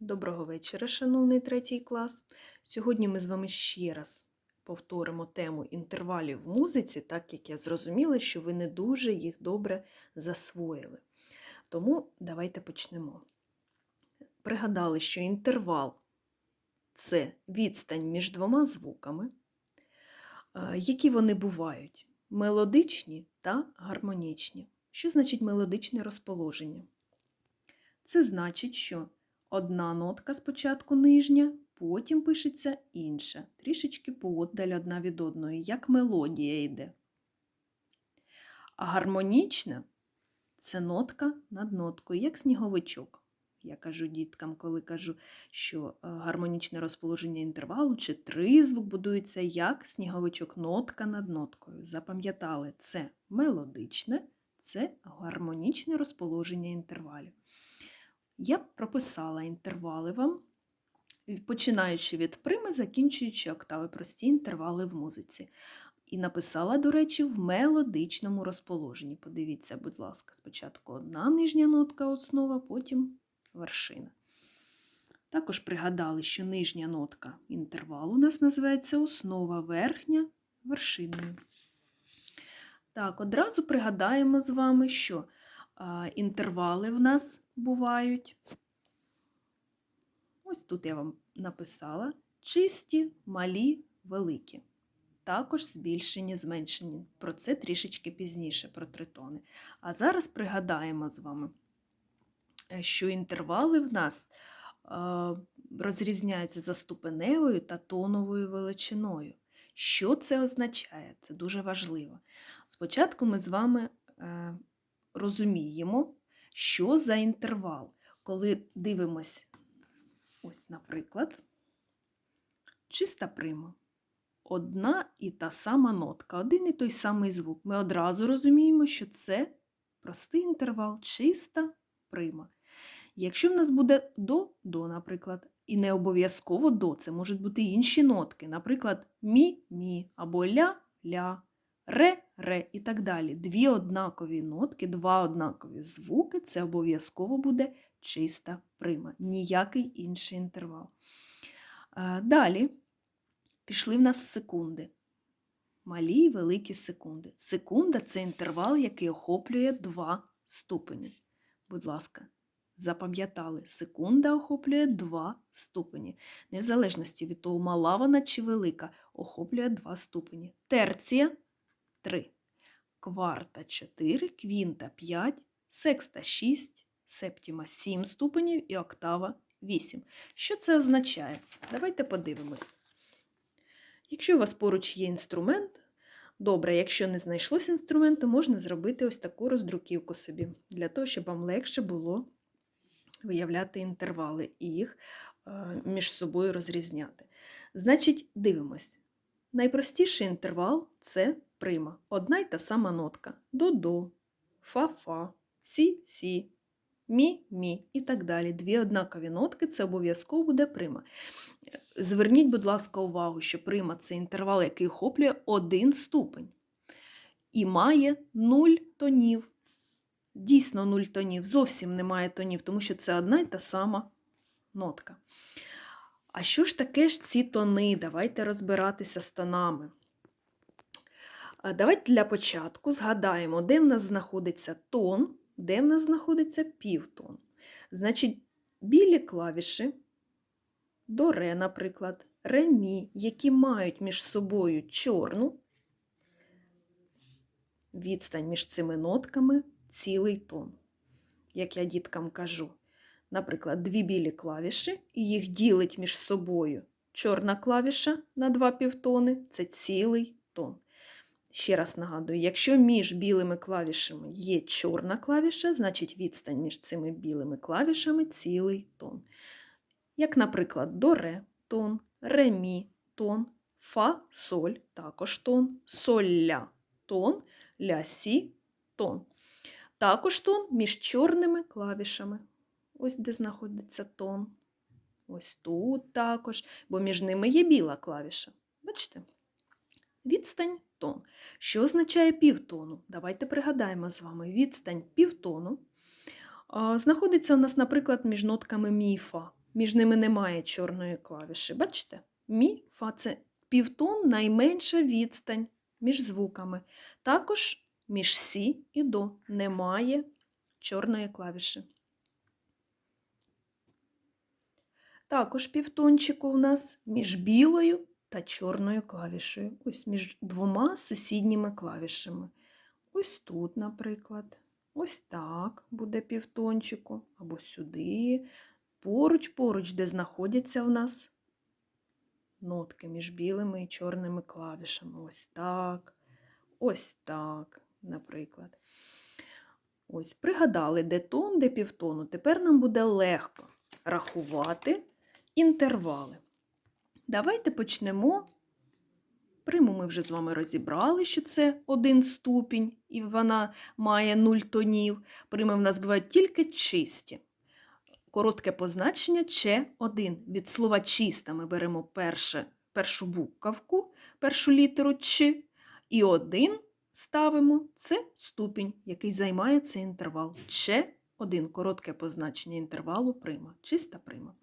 Доброго вечора, шановний третій клас. Сьогодні ми з вами ще раз повторимо тему інтервалів в музиці, так як я зрозуміла, що ви не дуже їх добре засвоїли. Тому давайте почнемо. Пригадали, що інтервал це відстань між двома звуками. Які вони бувають? Мелодичні та гармонічні. Що значить мелодичне розположення? Це значить, що одна нотка спочатку нижня, потім пишеться інша, трішечки поодаль одна від одної, як мелодія йде. А гармонічна це нотка над ноткою, як сніговичок. Я кажу діткам, коли кажу, що е, гармонічне розположення інтервалу чи тризвук будується як сніговичок, нотка над ноткою. Запам'ятали, це мелодичне, це гармонічне розположення інтервалів. Я прописала інтервали вам, починаючи від прими, закінчуючи октави, прості інтервали в музиці. І написала, до речі, в мелодичному розположенні. Подивіться, будь ласка, спочатку одна нижня нотка основа, потім вершина. Також пригадали, що нижня нотка інтервалу у нас називається основа верхня вершиною. Так, одразу пригадаємо з вами, що інтервали в нас бувають. Ось тут я вам написала чисті, малі, великі. Також збільшені, зменшені. Про це трішечки пізніше, про тритони. А зараз пригадаємо з вами, е, що інтервали в нас розрізняються за ступеневою та тоновою величиною. Що це означає? Це дуже важливо. Спочатку ми з вами е, розуміємо, що за інтервал. Коли дивимось, ось, наприклад, чиста прима. Одна і та сама нотка, один і той самий звук. Ми одразу розуміємо, що це простий інтервал, чиста прима. Якщо в нас буде до, до, наприклад, і не обов'язково до, це можуть бути інші нотки, наприклад, мі, мі або ля, ля, ре, ре і так далі. Дві однакові нотки, два однакові звуки це обов'язково буде чиста прима, ніякий інший інтервал. Е, Далі пішли в нас секунди. Малі і великі секунди. Секунда це інтервал, який охоплює два ступені. Будь ласка, запам'ятали, секунда охоплює два ступені. Незалежності від того, мала вона чи велика, охоплює два ступені. Терція 3, кварта 4, квінта 5, секста 6, септіма 7 ступенів і октава 8. Що це означає? Давайте подивимось. Якщо у вас поруч є інструмент, добре, якщо не знайшлось інструменту, можна зробити ось таку роздруківку собі, для того, щоб вам легше було виявляти інтервали і їх е, між собою розрізняти. Значить, дивимось. Найпростіший інтервал це прима. Одна й та сама нотка. До-до, фа-фа, сі-сі, мі-мі і так далі. Дві однакові нотки це обов'язково буде прима. Зверніть, будь ласка, увагу, що прима це інтервал, який охоплює один ступень і має нуль тонів. Дійсно, нуль тонів. Зовсім немає тонів, тому що це одна й та сама нотка. А що ж таке ж ці тони? Давайте розбиратися з тонами. Давайте для початку згадаємо, де в нас знаходиться тон, де в нас знаходиться півтон. Значить, білі клавіші до ре, наприклад, ре мі, які мають між собою чорну відстань між цими нотками цілий тон. Як я діткам кажу, наприклад, дві білі клавіші, і їх ділить між собою чорна клавіша на два півтони це цілий тон. Ще раз нагадую, якщо між білими клавішами є чорна клавіша, значить відстань між цими білими клавішами цілий тон. Як, наприклад, до ре тон, ре мі тон, фа соль також тон, соль ля тон, ля сі тон. Також тон між чорними клавішами. Ось де знаходиться тон. Ось тут також, бо між ними є біла клавіша. Бачите? Відстань тон. Що означає півтону? Давайте пригадаємо з вами. Відстань півтону знаходиться у нас, наприклад, між нотками мі фа. Між ними немає чорної клавіші. Бачите? Мі, фа це півтон найменша відстань між звуками. Також між сі і до немає чорної клавіші. Також півтончику у нас між білою та чорною клавішею. Ось між двома сусідніми клавішами. Ось тут, наприклад. Ось так буде півтончику, або сюди, поруч-поруч, де знаходяться в нас нотки між білими і чорними клавішами. Ось так, ось так, наприклад. Ось, пригадали, де тон, де півтону. Тепер нам буде легко рахувати інтервали. Давайте почнемо. Приму ми вже з вами розібрали, що це один ступінь, і вона має нуль тонів. Прими в нас бувають тільки чисті. Коротке позначення Ч1. Від слова чиста ми беремо перше, першу буковку, першу літеру Ч, і один ставимо це ступінь, який займає цей інтервал. Ч1 коротке позначення інтервалу прима, чиста прима.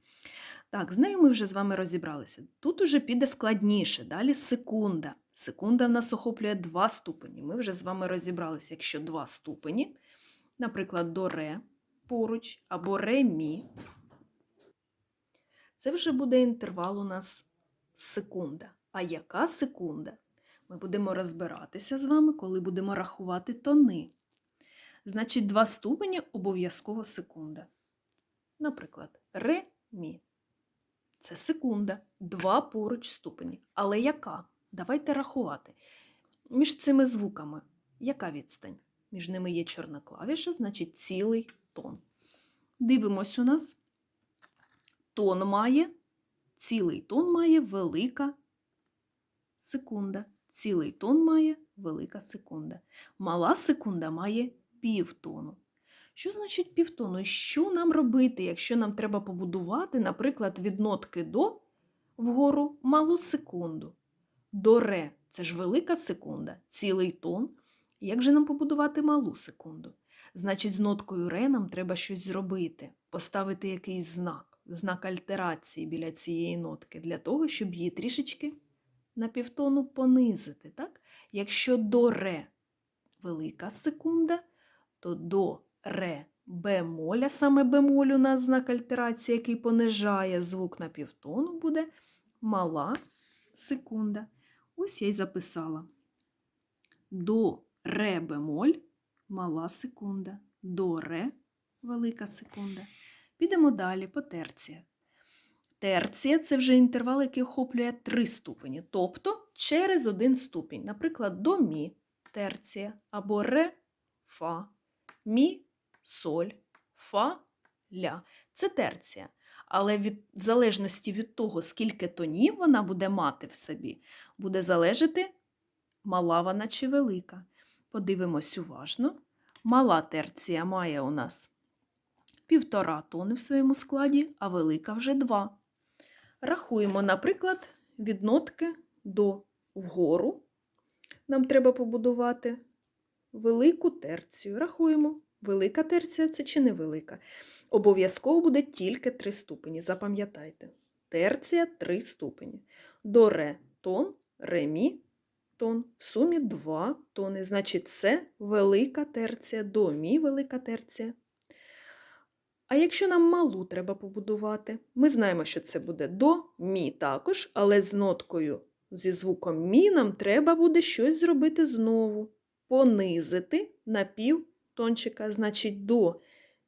Так, з нею ми вже з вами розібралися. Тут уже піде складніше. Далі секунда. Секунда в нас охоплює два ступені. Ми вже з вами розібралися, якщо два ступені, наприклад, до ре поруч або ре мі. Це вже буде інтервал у нас секунда. А яка секунда? Ми будемо розбиратися з вами, коли будемо рахувати тони. Значить, два ступені обов'язково секунда. Наприклад, ре мі. Це секунда, два поруч ступені. Але яка? Давайте рахувати. Між цими звуками яка відстань? Між ними є чорна клавіша, значить цілий тон. Дивимось у нас. Тон має, цілий тон має велика секунда. Цілий тон має велика секунда. Мала секунда має півтону. Що значить півтону? Що нам робити, якщо нам треба побудувати, наприклад, від нотки до вгору малу секунду? До ре це ж велика секунда, цілий тон. Як же нам побудувати малу секунду? Значить, з ноткою ре нам треба щось зробити, поставити якийсь знак, знак альтерації біля цієї нотки, для того, щоб її трішечки на півтону понизити. Так? Якщо до ре велика секунда, то до ре бемоля, саме бемоль у нас знак альтерації, який понижає звук на півтону, буде мала секунда. Ось я й записала. До ре бемоль мала секунда. До ре велика секунда. Підемо далі по терціях. Терція це вже інтервал, який охоплює три ступені, тобто через один ступінь. Наприклад, до мі терція або ре фа, мі соль, фа ля. Це терція. Але від, в залежності від того, скільки тонів вона буде мати в собі, буде залежати, мала вона чи велика. Подивимось уважно. Мала терція має у нас півтора тони в своєму складі, а велика вже два. Рахуємо, наприклад, від нотки до вгору. Нам треба побудувати велику терцію. Рахуємо, велика терція чи невелика. Обов'язково буде тільки три ступені. Запам'ятайте. Терція три ступені. До ре тон, ре мі тон. В сумі два тони. Значить, це велика терція, до мі велика терція. А якщо нам малу треба побудувати, ми знаємо, що це буде до мі також, але з ноткою зі звуком мі нам треба буде щось зробити знову. Понизити на пів тончика, значить, до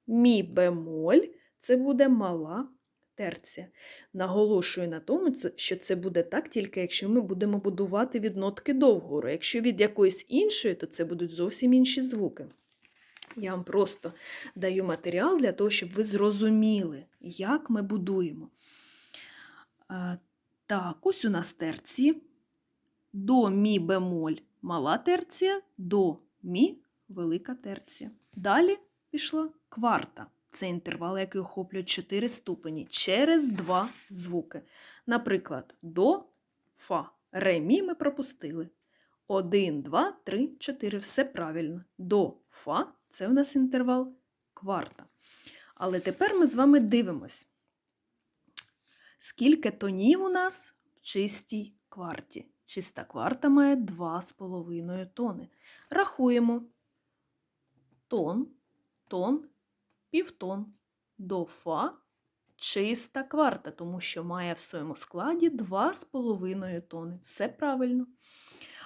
мі бемоль це буде мала терція. Наголошую на тому, що це буде так, тільки якщо ми будемо будувати від нотки до вгору. Якщо від якоїсь іншої, то це будуть зовсім інші звуки. Я вам просто даю матеріал для того, щоб ви зрозуміли, як ми будуємо. Так, ось у нас терції. До мі бемоль мала терція, до мі велика терція. Далі пішла кварта. Це інтервал, який охоплює 4 ступені через два звуки. Наприклад, до фа. Ре мі ми пропустили. 1, 2, 3, 4. Все правильно. До фа це у нас інтервал кварта. Але тепер ми з вами дивимось. скільки тонів у нас в чистій кварті. Чиста кварта має 2,5 тони. Рахуємо тон, тон, півтон. До фа чиста кварта, тому що має в своєму складі 2,5 тони. Все правильно.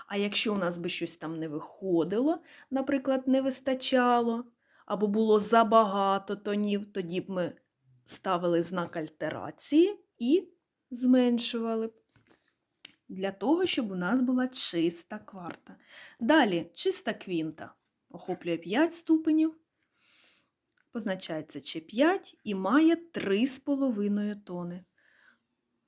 А якщо у нас би щось там не виходило, наприклад, не вистачало, або було забагато тонів, тоді б ми ставили знак альтерації і зменшували б. Для того, щоб у нас була чиста кварта. Далі чиста квінта охоплює 5 ступенів, позначається чи 5 і має 3,5 тони.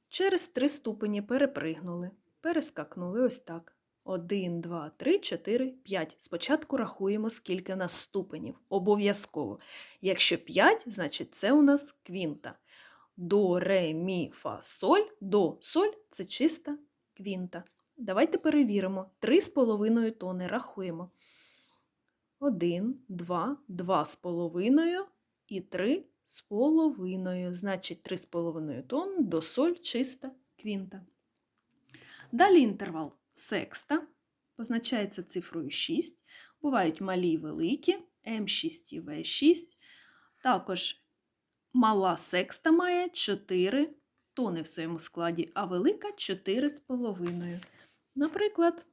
Через 3 ступені перепригнули, перескакнули ось так. 1, 2, 3, 4, 5. Спочатку рахуємо, скільки в нас ступенів. Обов'язково. Якщо 5, значить це у нас квінта. До, ре, мі, фа, соль. До, соль це чиста квінта. Давайте перевіримо. 3,5 тони рахуємо. 1, 2, 2,5 і 3 з половиною. Значить, 3,5 тонн до соль чиста квінта. Далі інтервал секста позначається цифрою 6. Бувають малі і великі, М6 і В6. Також мала секста має 4 тони в своєму складі, а велика 4,5. Наприклад,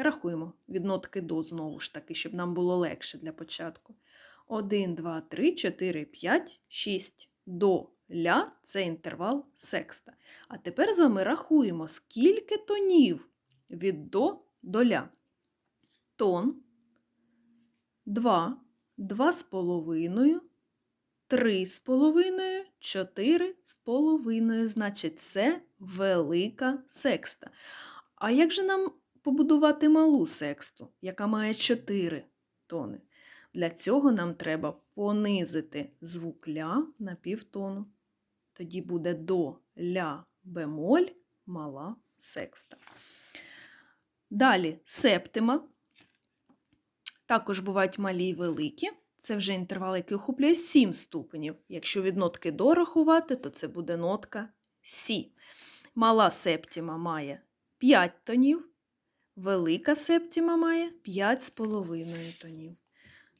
рахуємо від нотки до знову ж таки, щоб нам було легше для початку. 1, 2, 3, 4, 5, 6 до ля це інтервал секста. А тепер з вами рахуємо, скільки тонів від до до ля. Тон, 2, 2 з половиною, 3 з половиною, 4 з половиною. Значить, це велика секста. А як же нам побудувати малу сексту, яка має 4 тони? Для цього нам треба понизити звук ля на півтону. Тоді буде до ля бемоль мала секста. Далі септима. Також бувають малі і великі. Це вже інтервал, який охоплює 7 ступенів. Якщо від нотки до рахувати, то це буде нотка Сі. Мала септима має 5 тонів, велика септима має 5,5 тонів.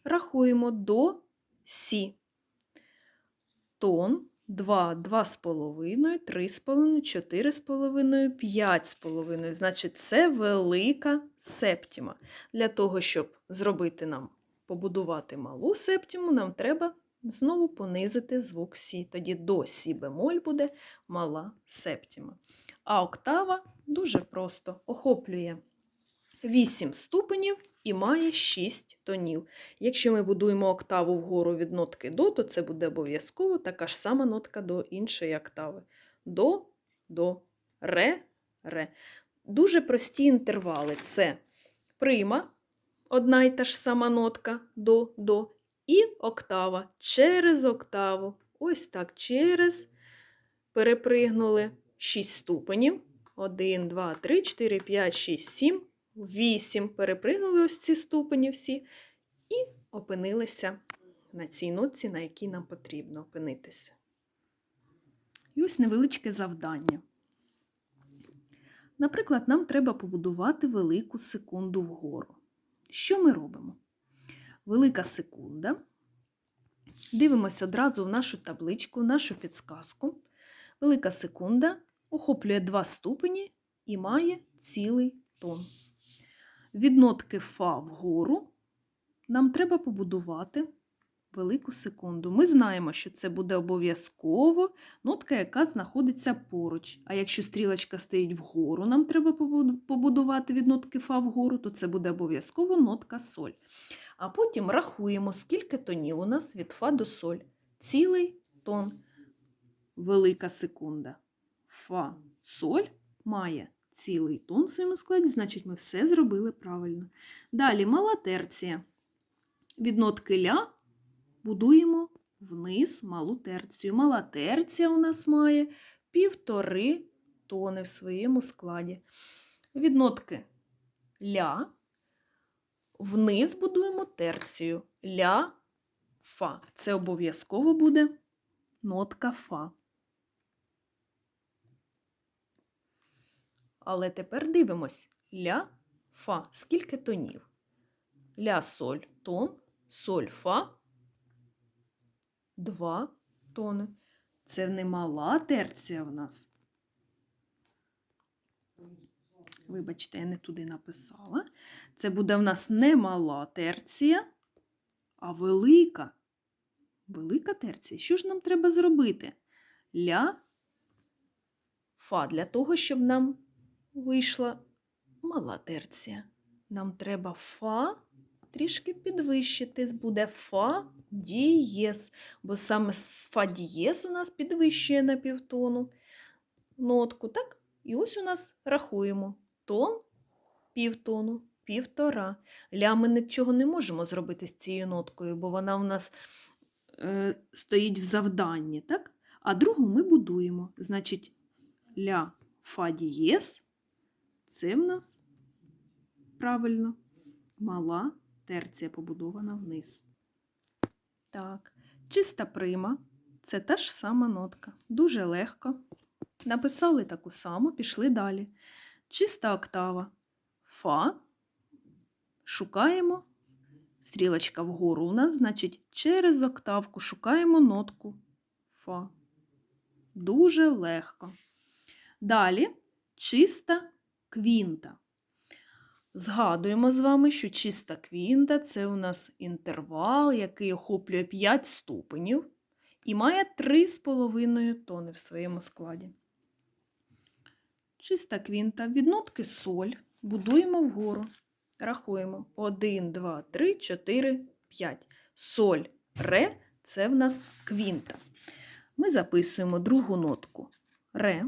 Рахуємо до Сі. Тон 2, 2,5, 3,5, 4,5, 5,5. Значить, це велика септіма. Для того, щоб зробити нам, побудувати малу септіму, нам треба знову понизити звук Сі. Тоді до Сі бемоль буде мала септіма. А октава дуже просто охоплює 8 ступенів і має 6 тонів. Якщо ми будуємо октаву вгору від нотки до, то це буде обов'язково така ж сама нотка до іншої октави. До, до, ре, ре. Дуже прості інтервали це прима, одна і та ж сама нотка до, до, і октава через октаву. Ось так, через перепригнули 6 ступенів. 1, 2, 3, 4, 5, 6, 7. 8 перепригнули ось ці ступені всі і опинилися на цій нотці, на якій нам потрібно опинитися. І ось невеличке завдання. Наприклад, нам треба побудувати велику секунду вгору. Що ми робимо? Велика секунда. Дивимося одразу в нашу табличку, в нашу підсказку. Велика секунда охоплює два ступені і має цілий тон. Від нотки Фа вгору нам треба побудувати велику секунду. Ми знаємо, що це буде обов'язково нотка, яка знаходиться поруч. А якщо стрілочка стоїть вгору, нам треба побудувати від нотки Фа вгору, то це буде обов'язково нотка соль. А потім рахуємо, скільки тонів у нас від Фа до соль. Цілий тон. Велика секунда. Фа соль має цілий тон в своєму складі, значить, ми все зробили правильно. Далі мала терція. Від нотки ля будуємо вниз малу терцію. Мала терція у нас має півтори тони в своєму складі. Від нотки ля вниз будуємо терцію. Ля, фа. Це обов'язково буде нотка фа. Але тепер дивимось. Ля, фа. Скільки тонів? Ля, соль, тон, соль, фа. Два тони. Це не мала терція в нас. Вибачте, я не туди написала. Це буде в нас не мала терція, а велика. Велика терція. Що ж нам треба зробити? Ля, фа. Для того, щоб нам вийшла мала терція. Нам треба фа трішки підвищити. Буде фа дієс. Бо саме фа дієс у нас підвищує на півтону нотку, так? І ось у нас рахуємо тон, півтону, півтора. Ля ми нічого не можемо зробити з цією ноткою, бо вона у нас е, стоїть в завданні, так? А другу ми будуємо. Значить, ля фа дієс це в нас правильно мала терція побудована вниз. Так, чиста прима це та ж сама нотка. Дуже легко. Написали таку саму, пішли далі. Чиста октава. Фа. Шукаємо. Стрілочка вгору у нас, значить, через октавку шукаємо нотку Фа. Дуже легко. Далі чиста квінта. Згадуємо з вами, що чиста квінта це у нас інтервал, який охоплює 5 ступенів і має 3,5 тони в своєму складі. Чиста квінта. Від нотки соль будуємо вгору. Рахуємо 1, 2, 3, 4, 5. Соль, ре це в нас квінта. Ми записуємо другу нотку ре.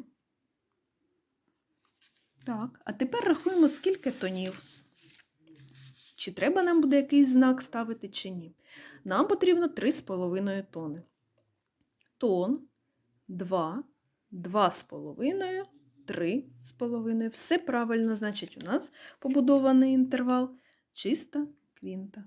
Так, а тепер рахуємо, скільки тонів. Чи треба нам буде якийсь знак ставити, чи ні. Нам потрібно 3,5 тони. Тон, 2, 2,5, 3,5. Все правильно, значить, у нас побудований інтервал чиста квінта.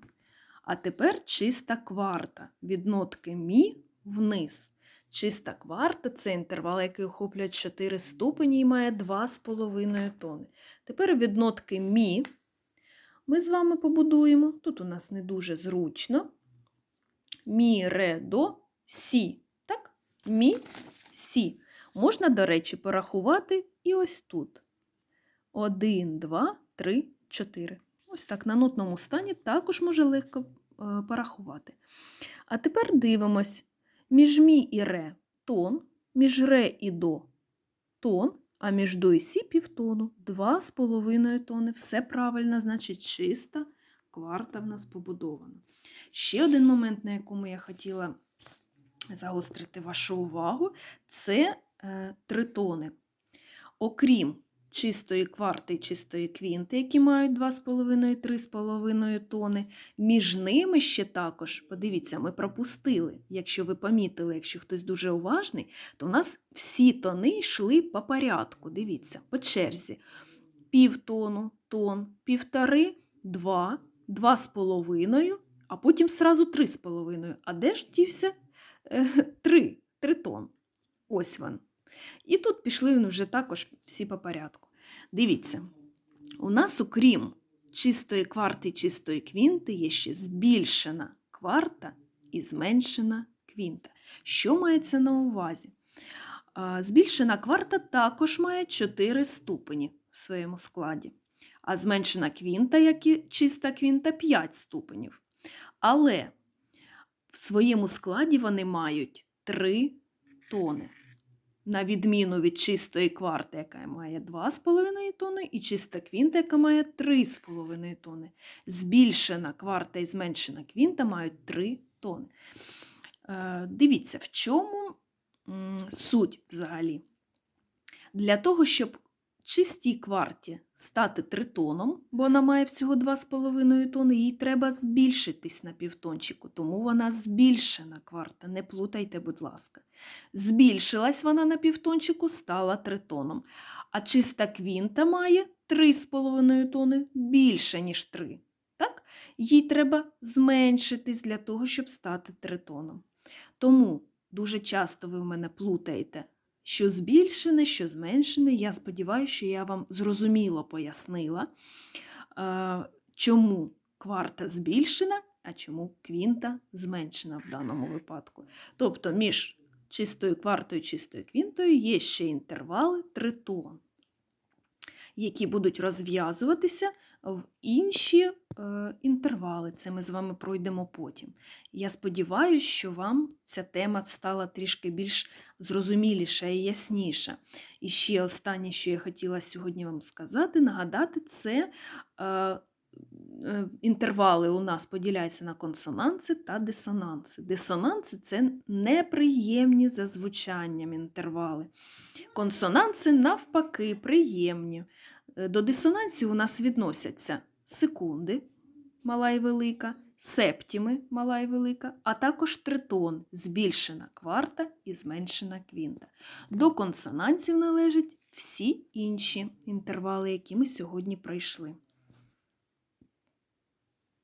А тепер чиста кварта від нотки мі вниз. Чиста кварта це інтервал, який охоплює 4 ступені і має 2,5 тони. Тепер від нотки мі ми з вами побудуємо. Тут у нас не дуже зручно. Мі, ре, до, сі. Так? Мі, сі. Можна, до речі, порахувати і ось тут. 1, 2, 3, 4. Ось так на нотному стані також може легко е, порахувати. А тепер дивимось. Між мі і ре тон, між ре і до тон, а між до і сі півтону. Два з половиною тони. Все правильно, значить чиста кварта в нас побудована. Ще один момент, на якому я хотіла загострити вашу увагу, це е, тритони. Окрім чистої кварти чистої квінти, які мають 2,5-3,5 тони, між ними ще також, подивіться, ми пропустили, якщо ви помітили, якщо хтось дуже уважний, то у нас всі тони йшли по порядку. Дивіться, по черзі. Півтону, тон, півтори, два, два з половиною, а потім сразу три з половиною. А де ж дівся е, три, три тон? Ось він. І тут пішли вже також всі по порядку. Дивіться, у нас, окрім чистої кварти чистої квінти, є ще збільшена кварта і зменшена квінта. Що мається на увазі? Збільшена кварта також має 4 ступені в своєму складі, а зменшена квінта, як і чиста квінта, 5 ступенів. Але в своєму складі вони мають 3 тони на відміну від чистої кварти, яка має 2,5 тони, і чиста квінта, яка має 3,5 тони. Збільшена кварта і зменшена квінта мають 3 тони. Е, Дивіться, в чому суть взагалі? Для того, щоб чистій кварті стати тритоном, бо вона має всього 2,5 тони, їй треба збільшитись на півтончику, тому вона збільшена кварта. Не плутайте, будь ласка. Збільшилась вона на півтончику, стала тритоном. А чиста квінта має 3,5 тони більше, ніж 3. Так? Їй треба зменшитись для того, щоб стати тритоном. Тому дуже часто ви в мене плутаєте, що збільшене, що зменшене. Я сподіваюся, що я вам зрозуміло пояснила, е, чому кварта збільшена, а чому квінта зменшена в даному випадку. Тобто між чистою квартою і чистою квінтою є ще інтервали тритон, які будуть розв'язуватися в інші е, інтервали. Це ми з вами пройдемо потім. Я сподіваюся, що вам ця тема стала трішки більш зрозуміліша і ясніша. І ще останнє, що я хотіла сьогодні вам сказати, нагадати, це е, е, інтервали у нас поділяються на консонанси та дисонанси. Дисонанси це неприємні за звучанням інтервали. Консонанси, навпаки, приємні. Е, До дисонансів у нас відносяться секунди, мала і велика, септіми, мала і велика, а також тритон, збільшена кварта і зменшена квінта. До консонансів належать всі інші інтервали, які ми сьогодні пройшли.